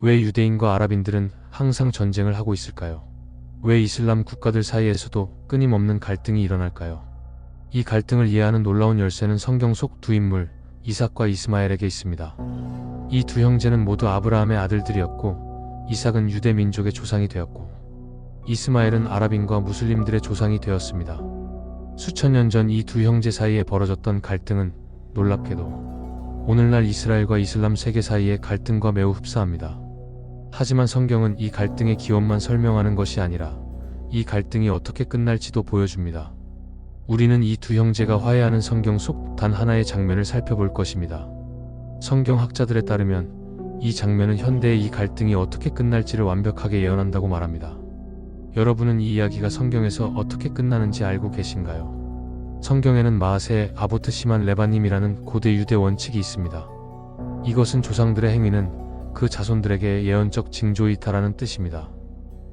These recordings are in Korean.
왜 유대인과 아랍인들은 항상 전쟁을 하고 있을까요? 왜 이슬람 국가들 사이에서도 끊임없는 갈등이 일어날까요? 이 갈등을 이해하는 놀라운 열쇠는 성경 속 두 인물, 이삭과 이스마엘에게 있습니다. 이 두 형제는 모두 아브라함의 아들들이었고, 이삭은 유대 민족의 조상이 되었고, 이스마엘은 아랍인과 무슬림들의 조상이 되었습니다. 수천 년 전 이 두 형제 사이에 벌어졌던 갈등은 놀랍게도 오늘날 이스라엘과 이슬람 세계 사이의 갈등과 매우 흡사합니다. 하지만 성경은 이 갈등의 기원만 설명하는 것이 아니라 이 갈등이 어떻게 끝날지도 보여줍니다. 우리는 이 두 형제가 화해하는 성경 속 단 하나의 장면을 살펴볼 것입니다. 성경 학자들에 따르면 이 장면은 현대의 이 갈등이 어떻게 끝날지를 완벽하게 예언한다고 말합니다. 여러분은 이 이야기가 성경에서 어떻게 끝나는지 알고 계신가요? 성경에는 마아세 아보트 시만 레바님이라는 고대 유대 원칙이 있습니다. 이것은 조상들의 행위는 그 자손들에게 예언적 징조이다라는 뜻입니다.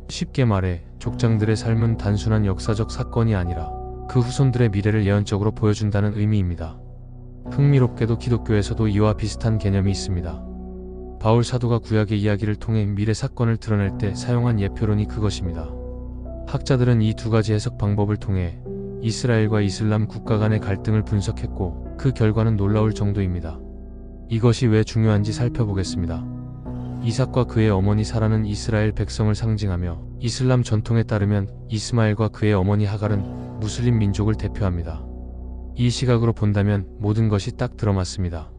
쉽게 말해 족장들의 삶은 단순한 역사적 사건이 아니라 그 후손들의 미래를 예언적으로 보여준다는 의미입니다. 흥미롭게도 기독교에서도 이와 비슷한 개념이 있습니다. 바울 사도가 구약의 이야기를 통해 미래 사건을 드러낼 때 사용한 예표론이 그것입니다. 학자들은 이 두 가지 해석 방법을 통해 이스라엘과 이슬람 국가 간의 갈등을 분석했고 그 결과는 놀라울 정도입니다. 이것이 왜 중요한지 살펴보겠습니다. 이삭과 그의 어머니 사라는 이스라엘 백성을 상징하며 이슬람 전통에 따르면 이스마엘과 그의 어머니 하갈은 무슬림 민족을 대표합니다. 이 시각으로 본다면 모든 것이 딱 들어맞습니다.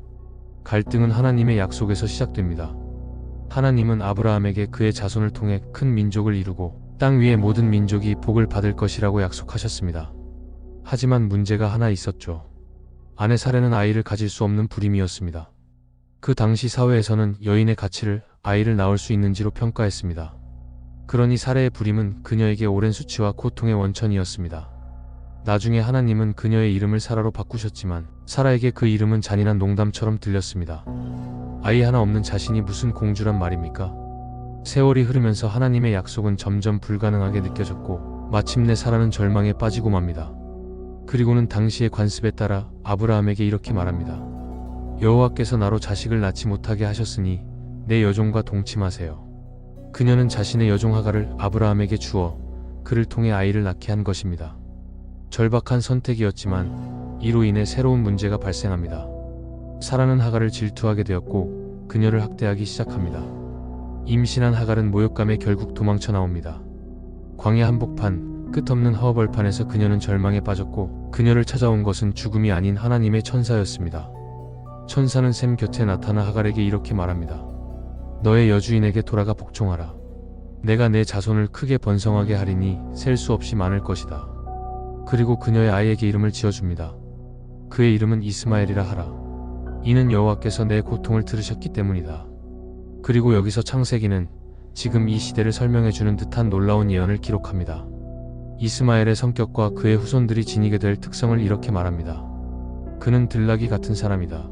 갈등은 하나님의 약속에서 시작됩니다. 하나님은 아브라함에게 그의 자손을 통해 큰 민족을 이루고 땅 위의 모든 민족이 복을 받을 것이라고 약속하셨습니다. 하지만 문제가 하나 있었죠. 아내 사례는 아이를 가질 수 없는 불임이었습니다. 그 당시 사회에서는 여인의 가치를 아이를 낳을 수 있는지로 평가했습니다. 그러니 사례의 불임은 그녀에게 오랜 수치와 고통의 원천이었습니다. 나중에 하나님은 그녀의 이름을 사라로 바꾸셨지만 사라에게 그 이름은 잔인한 농담처럼 들렸습니다. 아이 하나 없는 자신이 무슨 공주란 말입니까? 세월이 흐르면서 하나님의 약속은 점점 불가능하게 느껴졌고 마침내 사라는 절망에 빠지고 맙니다. 그리고는 당시의 관습에 따라 아브라함에게 이렇게 말합니다. 여호와께서 나로 자식을 낳지 못하게 하셨으니 내 여종과 동침하세요. 그녀는 자신의 여종 하가를 아브라함에게 주어 그를 통해 아이를 낳게 한 것입니다. 절박한 선택이었지만 이로 인해 새로운 문제가 발생합니다. 사라는 하가를 질투하게 되었고 그녀를 학대하기 시작합니다. 임신한 하갈은 모욕감에 결국 도망쳐 나옵니다. 광야 한복판, 끝없는 허벌판에서 그녀는 절망에 빠졌고 그녀를 찾아온 것은 죽음이 아닌 하나님의 천사였습니다. 천사는 샘 곁에 나타나 하갈에게 이렇게 말합니다. 너의 여주인에게 돌아가 복종하라. 내가 내 자손을 크게 번성하게 하리니 셀 수 없이 많을 것이다. 그리고 그녀의 아이에게 이름을 지어줍니다. 그의 이름은 이스마엘이라 하라. 이는 여호와께서 내 고통을 들으셨기 때문이다. 그리고 여기서 창세기는 지금 이 시대를 설명해주는 듯한 놀라운 예언을 기록합니다. 이스마엘의 성격과 그의 후손들이 지니게 될 특성을 이렇게 말합니다. 그는 들락이 같은 사람이다.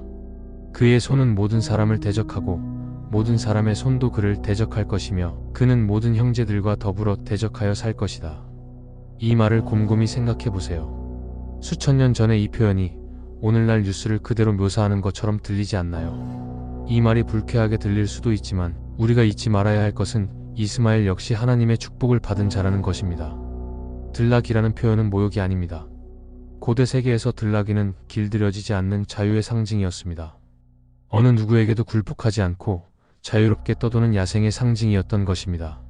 그의 손은 모든 사람을 대적하고 모든 사람의 손도 그를 대적할 것이며 그는 모든 형제들과 더불어 대적하여 살 것이다. 이 말을 곰곰이 생각해 보세요. 수천 년 전에 이 표현이 오늘날 뉴스를 그대로 묘사하는 것처럼 들리지 않나요? 이 말이 불쾌하게 들릴 수도 있지만 우리가 잊지 말아야 할 것은 이스마엘 역시 하나님의 축복을 받은 자라는 것입니다. 들락이라는 표현은 모욕이 아닙니다. 고대 세계에서 들락이는 길들여지지 않는 자유의 상징이었습니다. 어느 누구에게도 굴복하지 않고 자유롭게 떠도는 야생의 상징이었던 것입니다.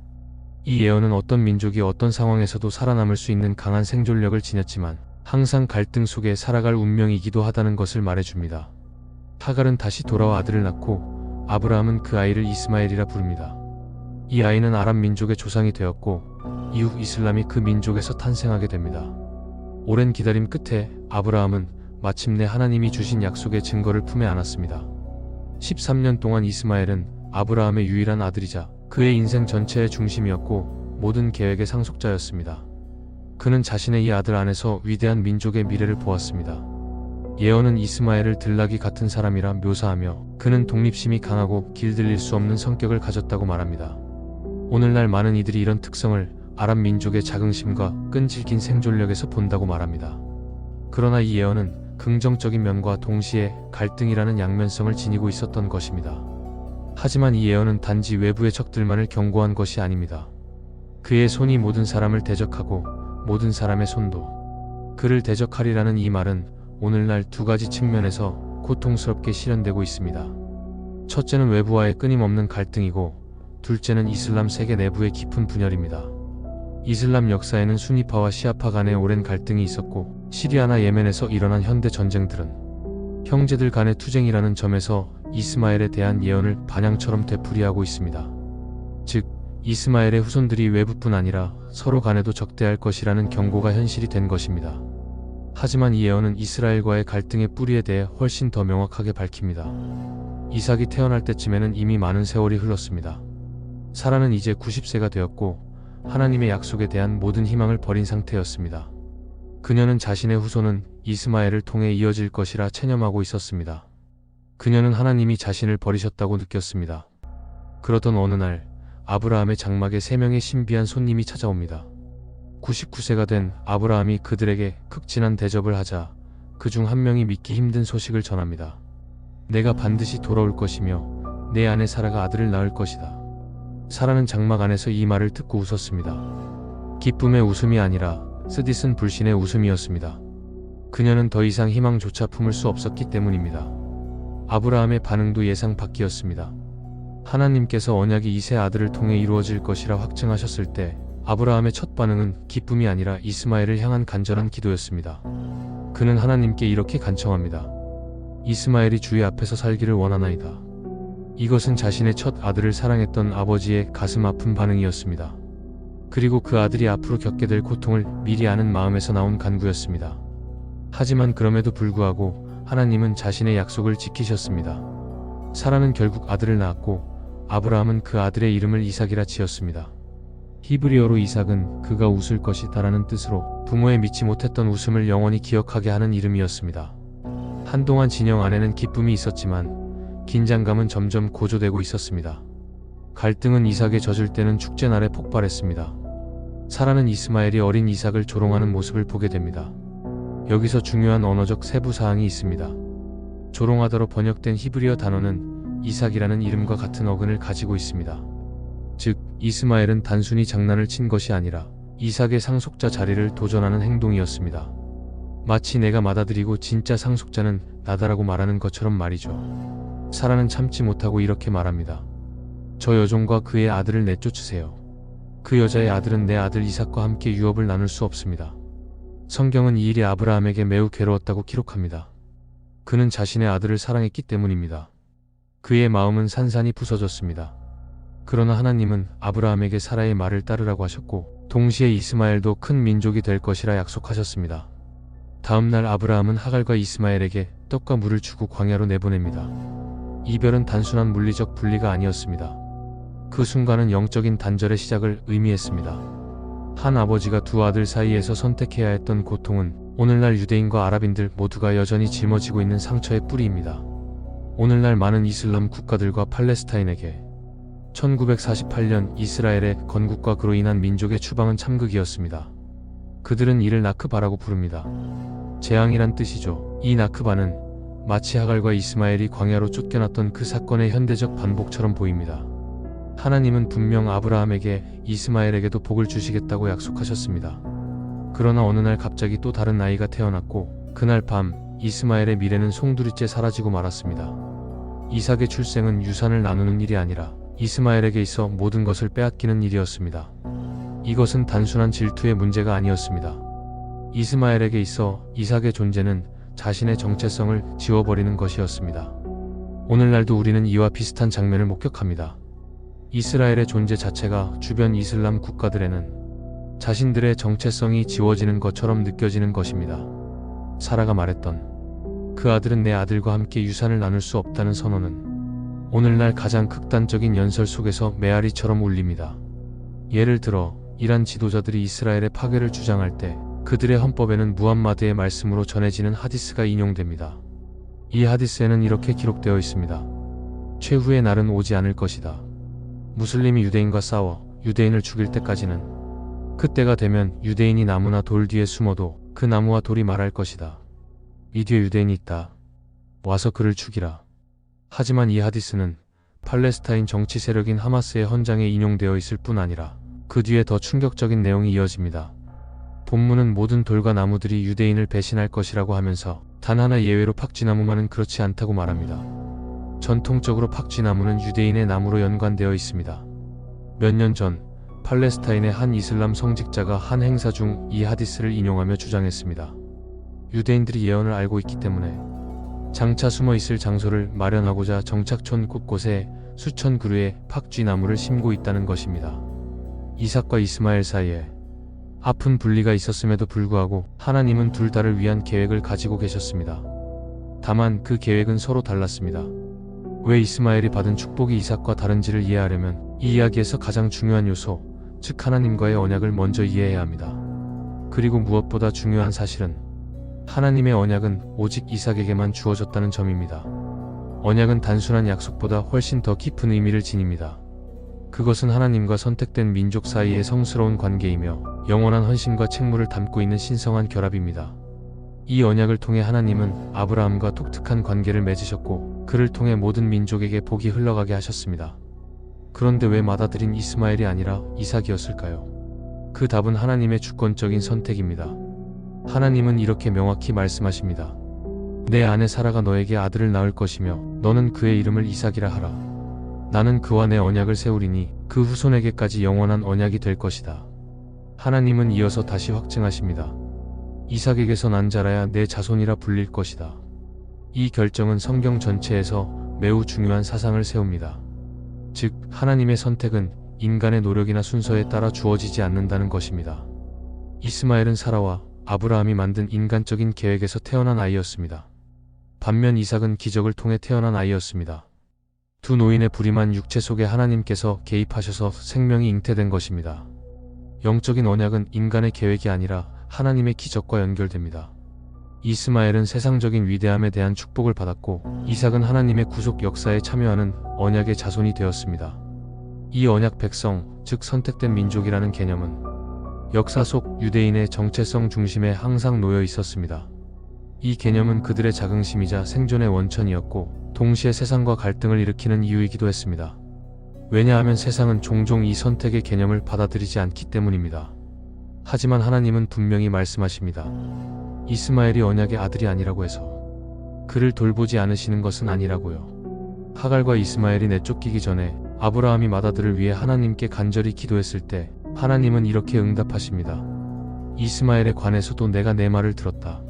이 예언은 어떤 민족이 어떤 상황에서도 살아남을 수 있는 강한 생존력을 지녔지만 항상 갈등 속에 살아갈 운명이기도 하다는 것을 말해줍니다. 하갈은 다시 돌아와 아들을 낳고 아브라함은 그 아이를 이스마엘이라 부릅니다. 이 아이는 아랍 민족의 조상이 되었고 이후 이슬람이 그 민족에서 탄생하게 됩니다. 오랜 기다림 끝에 아브라함은 마침내 하나님이 주신 약속의 증거를 품에 안았습니다. 13년 동안 이스마엘은 아브라함의 유일한 아들이자 그의 인생 전체의 중심이었고 모든 계획의 상속자였습니다. 그는 자신의 이 아들 안에서 위대한 민족의 미래를 보았습니다. 예언은 이스마엘을 들락이 같은 사람이라 묘사하며 그는 독립심이 강하고 길들일 수 없는 성격을 가졌다고 말합니다. 오늘날 많은 이들이 이런 특성을 아랍 민족의 자긍심과 끈질긴 생존력에서 본다고 말합니다. 그러나 이 예언은 긍정적인 면과 동시에 갈등이라는 양면성을 지니고 있었던 것입니다. 하지만 이 예언은 단지 외부의 적들만을 경고한 것이 아닙니다. 그의 손이 모든 사람을 대적하고 모든 사람의 손도 그를 대적하리라는 이 말은 오늘날 두 가지 측면에서 고통스럽게 실현되고 있습니다. 첫째는 외부와의 끊임없는 갈등이고 둘째는 이슬람 세계 내부의 깊은 분열입니다. 이슬람 역사에는 수니파와 시아파 간의 오랜 갈등이 있었고 시리아나 예멘에서 일어난 현대 전쟁들은 형제들 간의 투쟁이라는 점에서 이스마엘에 대한 예언을 반향처럼 되풀이하고 있습니다. 즉, 이스마엘의 후손들이 외부뿐 아니라 서로 간에도 적대할 것이라는 경고가 현실이 된 것입니다. 하지만 이 예언은 이스라엘과의 갈등의 뿌리에 대해 훨씬 더 명확하게 밝힙니다. 이삭이 태어날 때쯤에는 이미 많은 세월이 흘렀습니다. 사라는 이제 90세가 되었고 하나님의 약속에 대한 모든 희망을 버린 상태였습니다. 그녀는 자신의 후손은 이스마엘을 통해 이어질 것이라 체념하고 있었습니다. 그녀는 하나님이 자신을 버리셨다고 느꼈습니다. 그러던 어느 날 아브라함의 장막에 세 명의 신비한 손님이 찾아옵니다. 99세가 된 아브라함이 그들에게 극진한 대접을 하자 그 중 한 명이 믿기 힘든 소식을 전합니다. 내가 반드시 돌아올 것이며 내 아내 사라가 아들을 낳을 것이다. 사라는 장막 안에서 이 말을 듣고 웃었습니다. 기쁨의 웃음이 아니라 쓰디쓴 불신의 웃음이었습니다. 그녀는 더 이상 희망조차 품을 수 없었기 때문입니다. 아브라함의 반응도 예상 밖이었습니다. 하나님께서 언약이 이세 아들을 통해 이루어질 것이라 확증하셨을 때 아브라함의 첫 반응은 기쁨이 아니라 이스마엘을 향한 간절한 기도였습니다. 그는 하나님께 이렇게 간청합니다. 이스마엘이 주의 앞에서 살기를 원하나이다. 이것은 자신의 첫 아들을 사랑했던 아버지의 가슴 아픈 반응이었습니다. 그리고 그 아들이 앞으로 겪게 될 고통을 미리 아는 마음에서 나온 간구였습니다. 하지만 그럼에도 불구하고 하나님은 자신의 약속을 지키셨습니다. 사라는 결국 아들을 낳았고 아브라함은 그 아들의 이름을 이삭이라 지었습니다. 히브리어로 이삭은 그가 웃을 것이다라는 뜻으로 부모의 믿지 못했던 웃음을 영원히 기억하게 하는 이름이었습니다. 한동안 진영 안에는 기쁨이 있었지만 긴장감은 점점 고조되고 있었습니다. 갈등은 이삭의 젖을 때는 축제 날에 폭발했습니다. 사라는 이스마엘이 어린 이삭을 조롱하는 모습을 보게 됩니다. 여기서 중요한 언어적 세부 사항이 있습니다. 조롱하다로 번역된 히브리어 단어는 이삭이라는 이름과 같은 어근을 가지고 있습니다. 즉, 이스마엘은 단순히 장난을 친 것이 아니라 이삭의 상속자 자리를 도전하는 행동이었습니다. 마치 내가 받아들이고 진짜 상속자는 나다라고 말하는 것처럼 말이죠. 사라는 참지 못하고 이렇게 말합니다. 저 여종과 그의 아들을 내쫓으세요. 그 여자의 아들은 내 아들 이삭과 함께 유업을 나눌 수 없습니다. 성경은 이 일이 아브라함에게 매우 괴로웠다고 기록합니다. 그는 자신의 아들을 사랑했기 때문입니다. 그의 마음은 산산이 부서졌습니다. 그러나 하나님은 아브라함에게 사라의 말을 따르라고 하셨고 동시에 이스마엘도 큰 민족이 될 것이라 약속하셨습니다. 다음 날 아브라함은 하갈과 이스마엘에게 떡과 물을 주고 광야로 내보냅니다. 이별은 단순한 물리적 분리가 아니었습니다. 그 순간은 영적인 단절의 시작을 의미했습니다. 한 아버지가 두 아들 사이에서 선택해야 했던 고통은 오늘날 유대인과 아랍인들 모두가 여전히 짊어지고 있는 상처의 뿌리입니다. 오늘날 많은 이슬람 국가들과 팔레스타인에게 1948년 이스라엘의 건국과 그로 인한 민족의 추방은 참극이었습니다. 그들은 이를 나크바라고 부릅니다. 재앙이란 뜻이죠. 이 나크바는 마치 하갈과 이스마엘이 광야로 쫓겨났던 그 사건의 현대적 반복처럼 보입니다. 하나님은 분명 아브라함에게 이스마엘에게도 복을 주시겠다고 약속하셨습니다. 그러나 어느 날 갑자기 또 다른 아이가 태어났고 그날 밤 이스마엘의 미래는 송두리째 사라지고 말았습니다. 이삭의 출생은 유산을 나누는 일이 아니라 이스마엘에게 있어 모든 것을 빼앗기는 일이었습니다. 이것은 단순한 질투의 문제가 아니었습니다. 이스마엘에게 있어 이삭의 존재는 자신의 정체성을 지워버리는 것이었습니다. 오늘날도 우리는 이와 비슷한 장면을 목격합니다. 이스라엘의 존재 자체가 주변 이슬람 국가들에는 자신들의 정체성이 지워지는 것처럼 느껴지는 것입니다. 사라가 말했던 그 아들은 내 아들과 함께 유산을 나눌 수 없다는 선언은 오늘날 가장 극단적인 연설 속에서 메아리처럼 울립니다. 예를 들어 이란 지도자들이 이스라엘의 파괴를 주장할 때 그들의 헌법에는 무함마드의 말씀으로 전해지는 하디스가 인용됩니다. 이 하디스에는 이렇게 기록되어 있습니다. 최후의 날은 오지 않을 것이다. 무슬림이 유대인과 싸워 유대인을 죽일 때까지는 그때가 되면 유대인이 나무나 돌 뒤에 숨어도 그 나무와 돌이 말할 것이다. 이 뒤에 유대인이 있다. 와서 그를 죽이라. 하지만 이 하디스는 팔레스타인 정치 세력인 하마스의 헌장에 인용되어 있을 뿐 아니라 그 뒤에 더 충격적인 내용이 이어집니다. 본문은 모든 돌과 나무들이 유대인을 배신할 것이라고 하면서 단 하나 예외로 팍쥐나무만은 그렇지 않다고 말합니다. 전통적으로 팍쥐나무는 유대인의 나무로 연관되어 있습니다. 몇 년 전 팔레스타인의 한 이슬람 성직자가 한 행사 중 이 하디스를 인용하며 주장했습니다. 유대인들이 예언을 알고 있기 때문에 장차 숨어 있을 장소를 마련하고자 정착촌 곳곳에 수천 그루의 팍쥐나무를 심고 있다는 것입니다. 이삭과 이스마엘 사이에 아픈 분리가 있었음에도 불구하고 하나님은 둘 다를 위한 계획을 가지고 계셨습니다. 다만 그 계획은 서로 달랐습니다. 왜 이스마엘이 받은 축복이 이삭과 다른지를 이해하려면 이 이야기에서 가장 중요한 요소, 즉 하나님과의 언약을 먼저 이해해야 합니다. 그리고 무엇보다 중요한 사실은 하나님의 언약은 오직 이삭에게만 주어졌다는 점입니다. 언약은 단순한 약속보다 훨씬 더 깊은 의미를 지닙니다. 그것은 하나님과 선택된 민족 사이의 성스러운 관계이며 영원한 헌신과 책무를 담고 있는 신성한 결합입니다. 이 언약을 통해 하나님은 아브라함과 독특한 관계를 맺으셨고 그를 통해 모든 민족에게 복이 흘러가게 하셨습니다. 그런데 왜 받아들인 이스마엘이 아니라 이삭이었을까요? 그 답은 하나님의 주권적인 선택입니다. 하나님은 이렇게 명확히 말씀하십니다. 내 아내 사라가 너에게 아들을 낳을 것이며 너는 그의 이름을 이삭이라 하라. 나는 그와 내 언약을 세우리니 그 후손에게까지 영원한 언약이 될 것이다. 하나님은 이어서 다시 확증하십니다. 이삭에게서 난 자라야 내 자손이라 불릴 것이다. 이 결정은 성경 전체에서 매우 중요한 사상을 세웁니다. 즉, 하나님의 선택은 인간의 노력이나 순서에 따라 주어지지 않는다는 것입니다. 이스마엘은 사라와 아브라함이 만든 인간적인 계획에서 태어난 아이였습니다. 반면 이삭은 기적을 통해 태어난 아이였습니다. 두 노인의 불임한 육체 속에 하나님께서 개입하셔서 생명이 잉태된 것입니다. 영적인 언약은 인간의 계획이 아니라 하나님의 기적과 연결됩니다. 이스마엘은 세상적인 위대함에 대한 축복을 받았고 이삭은 하나님의 구속 역사에 참여하는 언약의 자손이 되었습니다. 이 언약 백성, 즉 선택된 민족이라는 개념은 역사 속 유대인의 정체성 중심에 항상 놓여 있었습니다. 이 개념은 그들의 자긍심이자 생존의 원천이었고 동시에 세상과 갈등을 일으키는 이유이기도 했습니다. 왜냐하면 세상은 종종 이 선택의 개념을 받아들이지 않기 때문입니다. 하지만 하나님은 분명히 말씀하십니다. 이스마엘이 언약의 아들이 아니라고 해서 그를 돌보지 않으시는 것은 아니라고요. 하갈과 이스마엘이 내쫓기기 전에 아브라함이 마다들을 위해 하나님께 간절히 기도했을 때 하나님은 이렇게 응답하십니다. 이스마엘에 관해서도 내가 내 말을 들었다.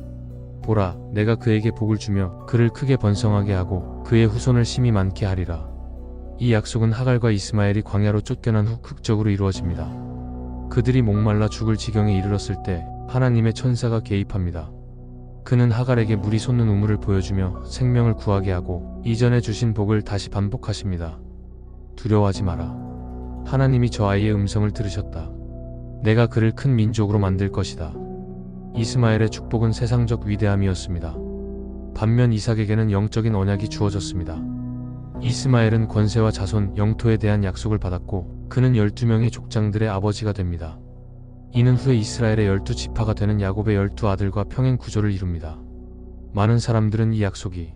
보라, 내가 그에게 복을 주며 그를 크게 번성하게 하고 그의 후손을 심히 많게 하리라. 이 약속은 하갈과 이스마엘이 광야로 쫓겨난 후 극적으로 이루어집니다. 그들이 목말라 죽을 지경에 이르렀을 때 하나님의 천사가 개입합니다. 그는 하갈에게 물이 솟는 우물을 보여주며 생명을 구하게 하고 이전에 주신 복을 다시 반복하십니다. 두려워하지 마라. 하나님이 저 아이의 음성을 들으셨다. 내가 그를 큰 민족으로 만들 것이다. 이스마엘의 축복은 세상적 위대함이었습니다. 반면 이삭에게는 영적인 언약이 주어졌습니다. 이스마엘은 권세와 자손, 영토에 대한 약속을 받았고 그는 12명의 족장들의 아버지가 됩니다. 이는 후에 이스라엘의 열두 지파가 되는 야곱의 열두 아들과 평행 구조를 이룹니다. 많은 사람들은 이 약속이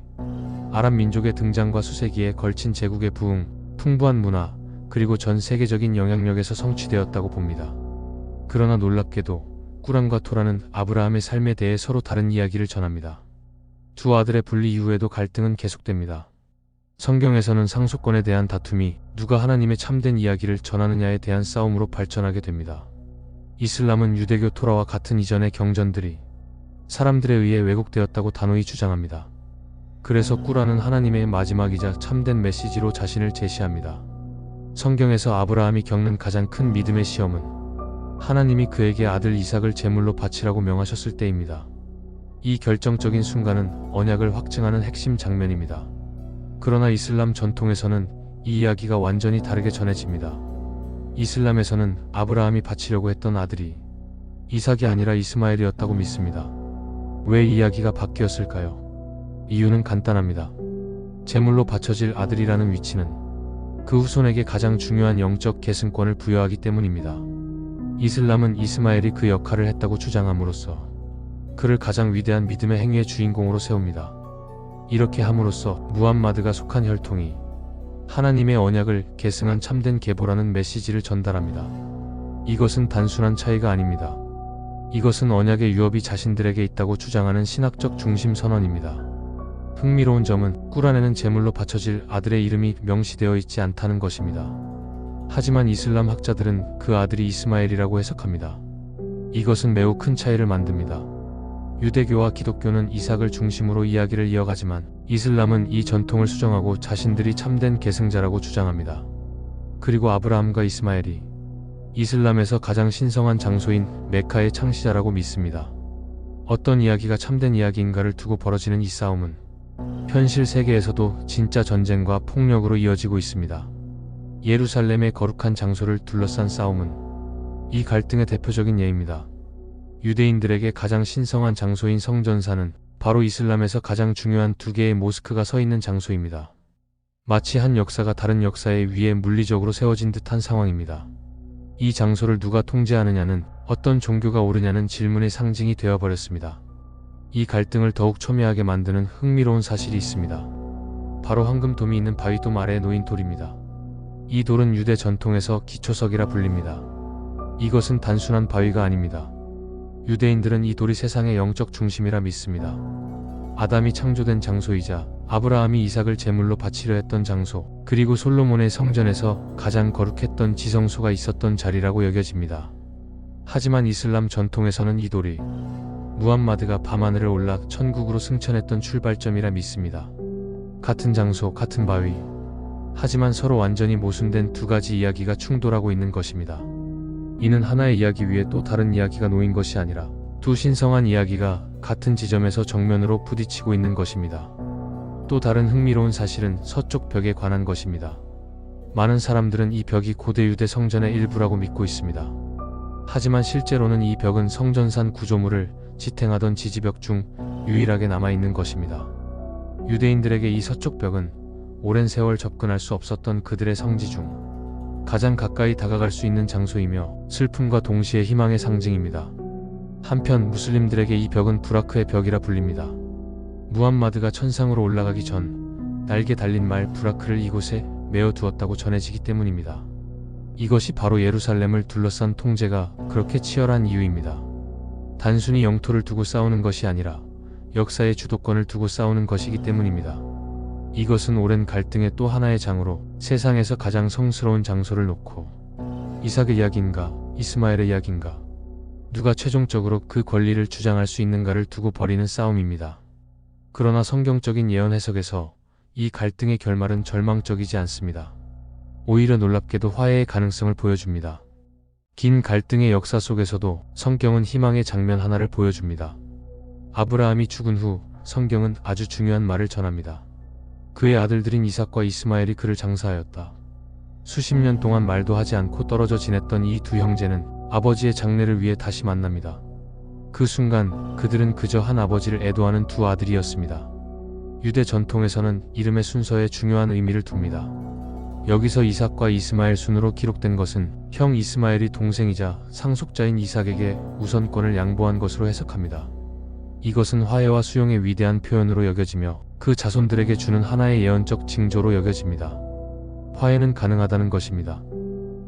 아랍 민족의 등장과 수세기에 걸친 제국의 부흥, 풍부한 문화, 그리고 전 세계적인 영향력에서 성취되었다고 봅니다. 그러나 놀랍게도 꾸란과 토라는 아브라함의 삶에 대해 서로 다른 이야기를 전합니다. 두 아들의 분리 이후에도 갈등은 계속됩니다. 성경에서는 상속권에 대한 다툼이 누가 하나님의 참된 이야기를 전하느냐에 대한 싸움으로 발전하게 됩니다. 이슬람은 유대교 토라와 같은 이전의 경전들이 사람들에 의해 왜곡되었다고 단호히 주장합니다. 그래서 꾸란은 하나님의 마지막이자 참된 메시지로 자신을 제시합니다. 성경에서 아브라함이 겪는 가장 큰 믿음의 시험은 하나님이 그에게 아들 이삭을 제물로 바치라고 명하셨을 때입니다. 이 결정적인 순간은 언약을 확증하는 핵심 장면입니다. 그러나 이슬람 전통에서는 이 이야기가 완전히 다르게 전해집니다. 이슬람에서는 아브라함이 바치려고 했던 아들이 이삭이 아니라 이스마엘이었다고 믿습니다. 왜 이야기가 바뀌었을까요? 이유는 간단합니다. 제물로 바쳐질 아들이라는 위치는 그 후손에게 가장 중요한 영적 계승권을 부여하기 때문입니다. 이슬람은 이스마엘이 그 역할을 했다고 주장함으로써 그를 가장 위대한 믿음의 행위의 주인공으로 세웁니다. 이렇게 함으로써 무함마드가 속한 혈통이 하나님의 언약을 계승한 참된 계보라는 메시지를 전달합니다. 이것은 단순한 차이가 아닙니다. 이것은 언약의 유업이 자신들에게 있다고 주장하는 신학적 중심 선언입니다. 흥미로운 점은 꿀 안에는 제물로 바쳐질 아들의 이름이 명시되어 있지 않다는 것입니다. 하지만 이슬람 학자들은 그 아들이 이스마엘이라고 해석합니다. 이것은 매우 큰 차이를 만듭니다. 유대교와 기독교는 이삭을 중심으로 이야기를 이어가지만 이슬람은 이 전통을 수정하고 자신들이 참된 계승자라고 주장합니다. 그리고 아브라함과 이스마엘이 이슬람에서 가장 신성한 장소인 메카의 창시자라고 믿습니다. 어떤 이야기가 참된 이야기인가를 두고 벌어지는 이 싸움은 현실 세계에서도 진짜 전쟁과 폭력으로 이어지고 있습니다. 예루살렘의 거룩한 장소를 둘러싼 싸움은 이 갈등의 대표적인 예입니다. 유대인들에게 가장 신성한 장소인 성전사는 바로 이슬람에서 가장 중요한 두 개의 모스크가 서 있는 장소입니다. 마치 한 역사가 다른 역사에 위에 물리적으로 세워진 듯한 상황입니다. 이 장소를 누가 통제하느냐는 어떤 종교가 옳으냐는 질문의 상징이 되어버렸습니다. 이 갈등을 더욱 첨예하게 만드는 흥미로운 사실이 있습니다. 바로 황금돔이 있는 바위돔 아래에 놓인 돌입니다. 이 돌은 유대 전통에서 기초석이라 불립니다. 이것은 단순한 바위가 아닙니다. 유대인들은 이 돌이 세상의 영적 중심이라 믿습니다. 아담이 창조된 장소이자 아브라함이 이삭을 제물로 바치려 했던 장소, 그리고 솔로몬의 성전에서 가장 거룩했던 지성소가 있었던 자리라고 여겨집니다. 하지만 이슬람 전통에서는 이 돌이 무함마드가 밤하늘을 올라 천국으로 승천했던 출발점이라 믿습니다. 같은 장소, 같은 바위. 하지만 서로 완전히 모순된 두 가지 이야기가 충돌하고 있는 것입니다. 이는 하나의 이야기 위에 또 다른 이야기가 놓인 것이 아니라 두 신성한 이야기가 같은 지점에서 정면으로 부딪히고 있는 것입니다. 또 다른 흥미로운 사실은 서쪽 벽에 관한 것입니다. 많은 사람들은 이 벽이 고대 유대 성전의 일부라고 믿고 있습니다. 하지만 실제로는 이 벽은 성전산 구조물을 지탱하던 지지벽 중 유일하게 남아있는 것입니다. 유대인들에게 이 서쪽 벽은 오랜 세월 접근할 수 없었던 그들의 성지 중 가장 가까이 다가갈 수 있는 장소이며 슬픔과 동시에 희망의 상징입니다. 한편 무슬림들에게 이 벽은 부라크의 벽이라 불립니다. 무함마드가 천상으로 올라가기 전 날개 달린 말 부라크를 이곳에 메어 두었다고 전해지기 때문입니다. 이것이 바로 예루살렘을 둘러싼 통제가 그렇게 치열한 이유입니다. 단순히 영토를 두고 싸우는 것이 아니라 역사의 주도권을 두고 싸우는 것이기 때문입니다. 이것은 오랜 갈등의 또 하나의 장으로 세상에서 가장 성스러운 장소를 놓고 이삭의 이야기인가 이스마엘의 이야기인가 누가 최종적으로 그 권리를 주장할 수 있는가를 두고 벌이는 싸움입니다. 그러나 성경적인 예언 해석에서 이 갈등의 결말은 절망적이지 않습니다. 오히려 놀랍게도 화해의 가능성을 보여줍니다. 긴 갈등의 역사 속에서도 성경은 희망의 장면 하나를 보여줍니다. 아브라함이 죽은 후 성경은 아주 중요한 말을 전합니다. 그의 아들들인 이삭과 이스마엘이 그를 장사하였다. 수십 년 동안 말도 하지 않고 떨어져 지냈던 이 두 형제는 아버지의 장례를 위해 다시 만납니다. 그 순간 그들은 그저 한 아버지를 애도하는 두 아들이었습니다. 유대 전통에서는 이름의 순서에 중요한 의미를 둡니다. 여기서 이삭과 이스마엘 순으로 기록된 것은 형 이스마엘이 동생이자 상속자인 이삭에게 우선권을 양보한 것으로 해석합니다. 이것은 화해와 수용의 위대한 표현으로 여겨지며 그 자손들에게 주는 하나의 예언적 징조로 여겨집니다. 화해는 가능하다는 것입니다.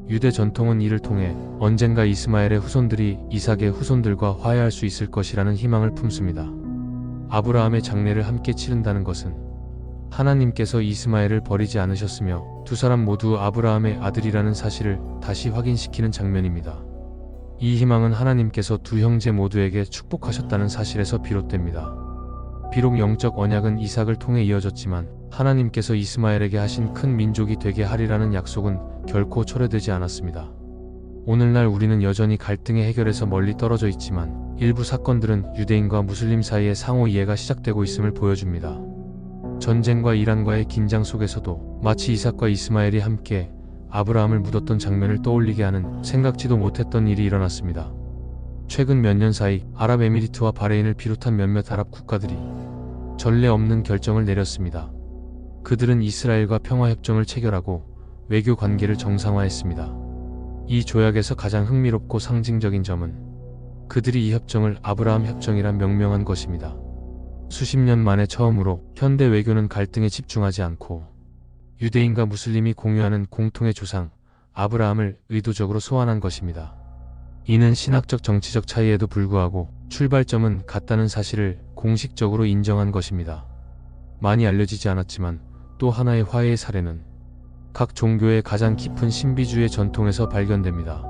유대 전통은 이를 통해 언젠가 이스마엘의 후손들이 이삭의 후손들과 화해할 수 있을 것이라는 희망을 품습니다. 아브라함의 장례를 함께 치른다는 것은 하나님께서 이스마엘을 버리지 않으셨으며 두 사람 모두 아브라함의 아들이라는 사실을 다시 확인시키는 장면입니다. 이 희망은 하나님께서 두 형제 모두에게 축복하셨다는 사실에서 비롯됩니다. 비록 영적 언약은 이삭을 통해 이어졌지만 하나님께서 이스마엘에게 하신 큰 민족이 되게 하리라는 약속은 결코 철회되지 않았습니다. 오늘날 우리는 여전히 갈등의 해결에서 멀리 떨어져 있지만 일부 사건들은 유대인과 무슬림 사이의 상호 이해가 시작되고 있음을 보여줍니다. 전쟁과 이란과의 긴장 속에서도 마치 이삭과 이스마엘이 함께 아브라함을 묻었던 장면을 떠올리게 하는 생각지도 못했던 일이 일어났습니다. 최근 몇 년 사이 아랍에미리트와 바레인을 비롯한 몇몇 아랍 국가들이 전례 없는 결정을 내렸습니다. 그들은 이스라엘과 평화협정을 체결하고 외교 관계를 정상화했습니다. 이 조약에서 가장 흥미롭고 상징적인 점은 그들이 이 협정을 아브라함 협정이라 명명한 것입니다. 수십 년 만에 처음으로 현대 외교는 갈등에 집중하지 않고 유대인과 무슬림이 공유하는 공통의 조상 아브라함을 의도적으로 소환한 것입니다. 이는 신학적 정치적 차이에도 불구하고 출발점은 같다는 사실을 공식적으로 인정한 것입니다. 많이 알려지지 않았지만 또 하나의 화해의 사례는 각 종교의 가장 깊은 신비주의 전통에서 발견됩니다.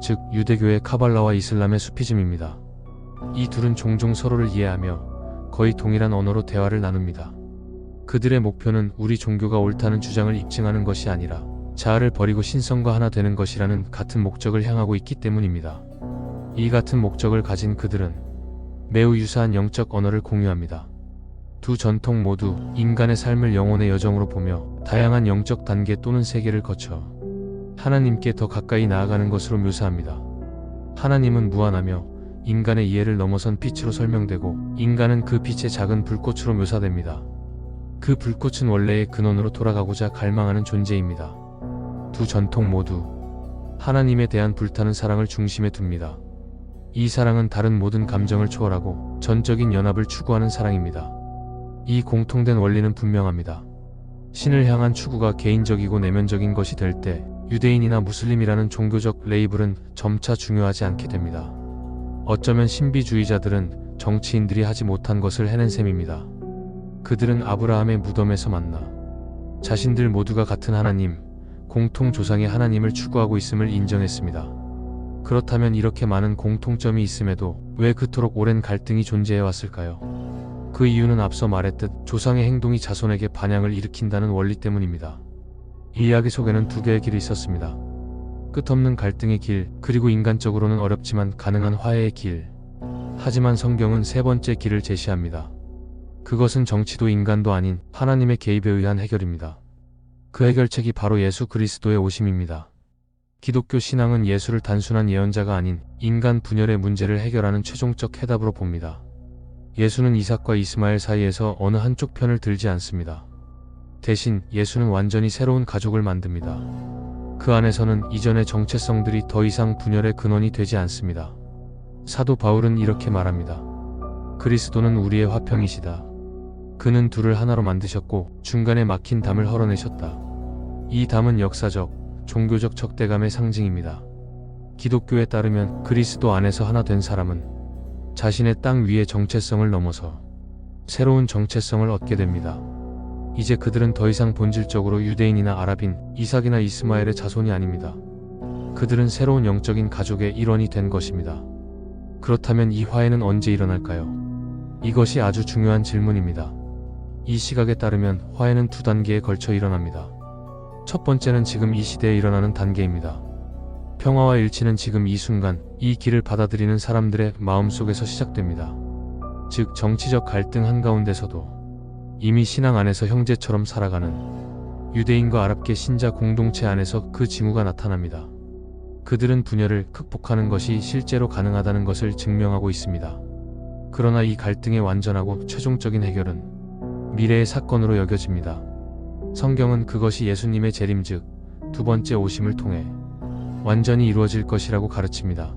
즉 유대교의 카발라와 이슬람의 수피즘입니다. 이 둘은 종종 서로를 이해하며 거의 동일한 언어로 대화를 나눕니다. 그들의 목표는 우리 종교가 옳다는 주장을 입증하는 것이 아니라 자아를 버리고 신성과 하나 되는 것이라는 같은 목적을 향하고 있기 때문입니다. 이 같은 목적을 가진 그들은 매우 유사한 영적 언어를 공유합니다. 두 전통 모두 인간의 삶을 영혼의 여정으로 보며 다양한 영적 단계 또는 세계를 거쳐 하나님께 더 가까이 나아가는 것으로 묘사합니다. 하나님은 무한하며 인간의 이해를 넘어선 빛으로 설명되고 인간은 그 빛의 작은 불꽃으로 묘사됩니다. 그 불꽃은 원래의 근원으로 돌아가고자 갈망하는 존재입니다. 두 전통 모두 하나님에 대한 불타는 사랑을 중심에 둡니다. 이 사랑은 다른 모든 감정을 초월하고 전적인 연합을 추구하는 사랑입니다. 이 공통된 원리는 분명합니다. 신을 향한 추구가 개인적이고 내면적인 것이 될 때 유대인이나 무슬림이라는 종교적 레이블은 점차 중요하지 않게 됩니다. 어쩌면 신비주의자들은 정치인들이 하지 못한 것을 해낸 셈입니다. 그들은 아브라함의 무덤에서 만나 자신들 모두가 같은 하나님, 공통 조상의 하나님을 추구하고 있음을 인정했습니다. 그렇다면 이렇게 많은 공통점이 있음에도 왜 그토록 오랜 갈등이 존재해 왔을까요? 그 이유는 앞서 말했듯 조상의 행동이 자손에게 반향을 일으킨다는 원리 때문입니다. 이 이야기 속에는 두 개의 길이 있었습니다. 끝없는 갈등의 길, 그리고 인간적으로는 어렵지만 가능한 화해의 길. 하지만 성경은 세 번째 길을 제시합니다. 그것은 정치도 인간도 아닌 하나님의 개입에 의한 해결입니다. 그 해결책이 바로 예수 그리스도의 오심입니다. 기독교 신앙은 예수를 단순한 예언자가 아닌 인간 분열의 문제를 해결하는 최종적 해답으로 봅니다. 예수는 이삭과 이스마엘 사이에서 어느 한쪽 편을 들지 않습니다. 대신 예수는 완전히 새로운 가족을 만듭니다. 그 안에서는 이전의 정체성들이 더 이상 분열의 근원이 되지 않습니다. 사도 바울은 이렇게 말합니다. 그리스도는 우리의 화평이시다. 그는 둘을 하나로 만드셨고 중간에 막힌 담을 헐어내셨다. 이 담은 역사적, 종교적 적대감의 상징입니다. 기독교에 따르면 그리스도 안에서 하나 된 사람은 자신의 땅 위의 정체성을 넘어서 새로운 정체성을 얻게 됩니다. 이제 그들은 더 이상 본질적으로 유대인이나 아랍인, 이삭이나 이스마엘의 자손이 아닙니다. 그들은 새로운 영적인 가족의 일원이 된 것입니다. 그렇다면 이 화해는 언제 일어날까요? 이것이 아주 중요한 질문입니다. 이 시각에 따르면 화해는 두 단계에 걸쳐 일어납니다. 첫 번째는 지금 이 시대에 일어나는 단계입니다. 평화와 일치는 지금 이 순간, 이 길을 받아들이는 사람들의 마음 속에서 시작됩니다. 즉, 정치적 갈등 한가운데서도 이미 신앙 안에서 형제처럼 살아가는 유대인과 아랍계 신자 공동체 안에서 그 징후가 나타납니다. 그들은 분열을 극복하는 것이 실제로 가능하다는 것을 증명하고 있습니다. 그러나 이 갈등의 완전하고 최종적인 해결은 미래의 사건으로 여겨집니다. 성경은 그것이 예수님의 재림 즉 두 번째 오심을 통해 완전히 이루어질 것이라고 가르칩니다.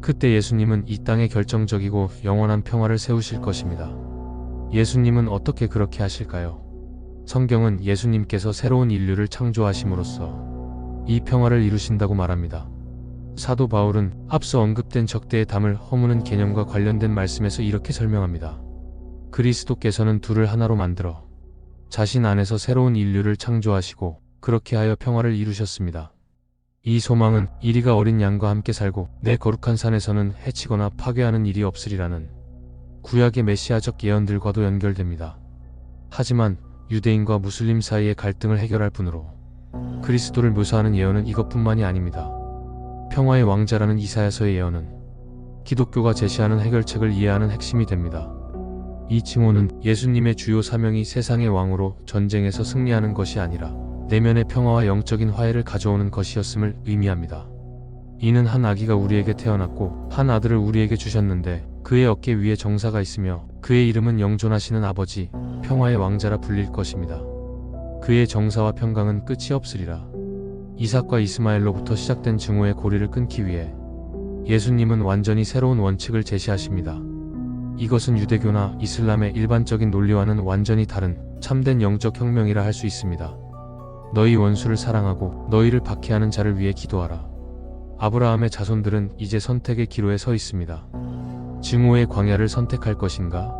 그때 예수님은 이 땅에 결정적이고 영원한 평화를 세우실 것입니다. 예수님은 어떻게 그렇게 하실까요? 성경은 예수님께서 새로운 인류를 창조하심으로써 이 평화를 이루신다고 말합니다. 사도 바울은 앞서 언급된 적대의 담을 허무는 개념과 관련된 말씀에서 이렇게 설명합니다. 그리스도께서는 둘을 하나로 만들어 자신 안에서 새로운 인류를 창조하시고 그렇게 하여 평화를 이루셨습니다. 이 소망은 이리가 어린 양과 함께 살고 내 거룩한 산에서는 해치거나 파괴하는 일이 없으리라는 구약의 메시아적 예언들과도 연결됩니다. 하지만 유대인과 무슬림 사이의 갈등을 해결할 분으로 그리스도를 묘사하는 예언은 이것뿐만이 아닙니다. 평화의 왕자라는 이사야서의 예언은 기독교가 제시하는 해결책을 이해하는 핵심이 됩니다. 이 칭호는 예수님의 주요 사명이 세상의 왕으로 전쟁에서 승리하는 것이 아니라 내면의 평화와 영적인 화해를 가져오는 것이었음을 의미합니다. 이는 한 아기가 우리에게 태어났고 한 아들을 우리에게 주셨는데 그의 어깨 위에 정사가 있으며 그의 이름은 영존하시는 아버지 평화의 왕자라 불릴 것입니다. 그의 정사와 평강은 끝이 없으리라. 이삭과 이스마엘로부터 시작된 증오의 고리를 끊기 위해 예수님은 완전히 새로운 원칙을 제시하십니다. 이것은 유대교나 이슬람의 일반적인 논리와는 완전히 다른 참된 영적 혁명이라 할 수 있습니다. 너희 원수를 사랑하고 너희를 박해하는 자를 위해 기도하라. 아브라함의 자손들은 이제 선택의 기로에 서 있습니다. 증오의 광야를 선택할 것인가?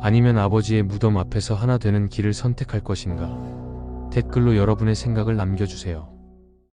아니면 아버지의 무덤 앞에서 하나 되는 길을 선택할 것인가? 댓글로 여러분의 생각을 남겨주세요.